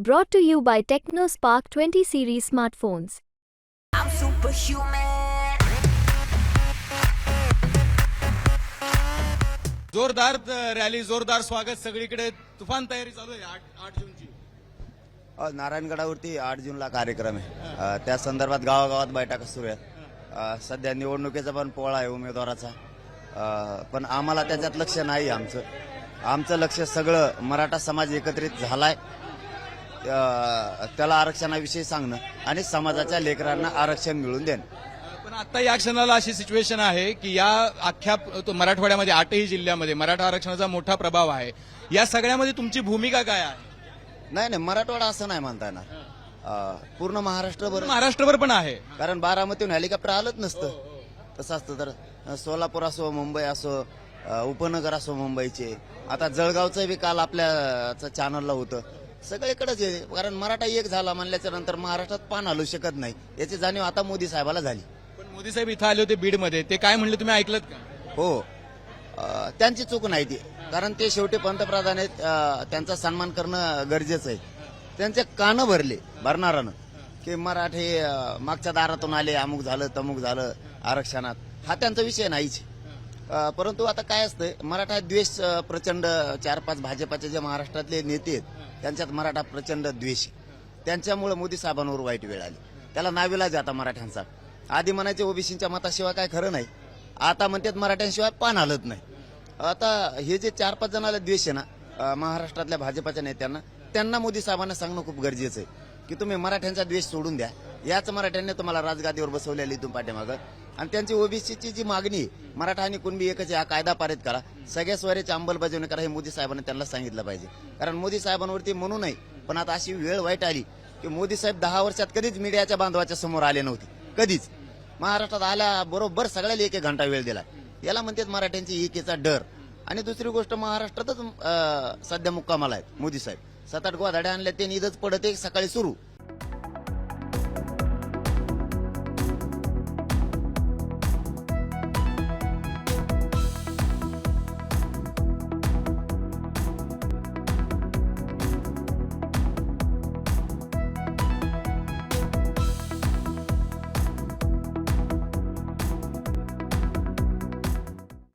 Brought to you by TechnoSpark 20 series smartphones. I'm superhuman. जोरदार rally जोरदार स्वागत सगळीकडे. तुफान तयारी चालू आहे आठ आठ जूनची. अ, नारायणगडावरती आठ जूनला कार्यक्रम आहे. अ, त्या संदर्भात गावागावात बैठका सुरू आहेत. अ, सध्या निवडणुकीचा पण पोळा आहे उमेदवाराचा. अ, पण आम्हाला त्याच्यात लक्ष नाही आमचं. आमचं लक्ष सगळं मराठा समाज एकत्रित झालाय. त्याला आरक्षणाविषयी सांगणं आणि समाजाच्या लेकरांना आरक्षण मिळवून देणं. पण आता या क्षणाला अशी सिच्युएशन आहे की या अख्ख्या तो मराठवाड्यामध्ये आठही जिल्ह्यामध्ये मराठा आरक्षणाचा मोठा प्रभाव आहे. या सगळ्यामध्ये तुमची भूमिका काय आहे? नाही नाही मराठवाडा असं नाही म्हणता येणार. पूर्ण महाराष्ट्रभर महाराष्ट्रभर पण आहे. कारण बारामतीहून हेलिकॉप्टर आलंच नसतं. तसं असतं तर सोलापूर असो मुंबई असो उपनगर असो मुंबईचे. आता जळगावचं बी काल आपल्या चॅनलला होतं. सगळीकडेच आहे. कारण मराठा एक झाला म्हणल्याच्या नंतर महाराष्ट्रात पान हलू शकत नाही. याची जाणीव आता मोदी साहेबाला झाली. पण मोदी साहेब इथं आले होते बीडमध्ये. ते काय म्हणले तुम्ही ऐकलं का? हो. अ, त्यांची चूक नाही ती. कारण ते शेवटी पंतप्रधान आहेत. अ, त्यांचा सन्मान करणं गरजेचं आहे. त्यांचे कानं भरले भरणारानं. की मराठे अ, मागच्या दारातून आले अमुक झालं तमुक झालं आरक्षणात. हा त्यांचा विषय नाहीच अ, परंतु आता काय असतंय? मराठा द्वेष अ, प्रचंड चार पाच भाजपाचे जे महाराष्ट्रातले नेते आहेत त्यांच्यात मराठा प्रचंड द्वेष. आहे. त्यांच्यामुळे मोदी साहेबांवर वाईट वेळ आली. त्याला नाविला जाता मराठ्यांचा. आधी म्हणायचे ओबीसीच्या मताशिवाय काय खरं नाही. आता म्हणतात मराठ्यांशिवाय पान हलत नाही. आता हे जे चार पाच जणाला द्वेष आहे ना महाराष्ट्रातल्या भाजपाच्या नेत्यांना त्यांना मोदी साहेबांना सांगणं खूप गरजेचं आहे. की तुम्ही मराठ्यांचा द्वेष सोडून द्या. याच मराठ्यांनी तुम्हाला राजगादीवर बसवलेली इथून पाठीमागं. आणि त्यांची ओबीसीची जी मागणी मराठा आणि कुणबी एकच हा कायदा पारित करा. सगळ्या स्वरेची अंमलबजावणी करा हे मोदी साहेबांनी त्यांना सांगितलं पाहिजे. कारण मोदी साहेबांवरती म्हणू नाही पण आता अशी वेळ वाईट आली की मोदी साहेब दहा वर्षात कधीच मीडियाच्या बांधवाच्या समोर आले नव्हते. कधीच. महाराष्ट्रात आल्या बरोबर सगळ्याला एक एक घंटा वेळ दिला. याला म्हणतात मराठ्यांची एकेचा डर. आणि दुसरी गोष्ट महाराष्ट्रातच सध्या मुक्कामाला आहेत मोदी साहेब. सात आठ धाड्या आणल्या ते निधच पडत सकाळी सुरू.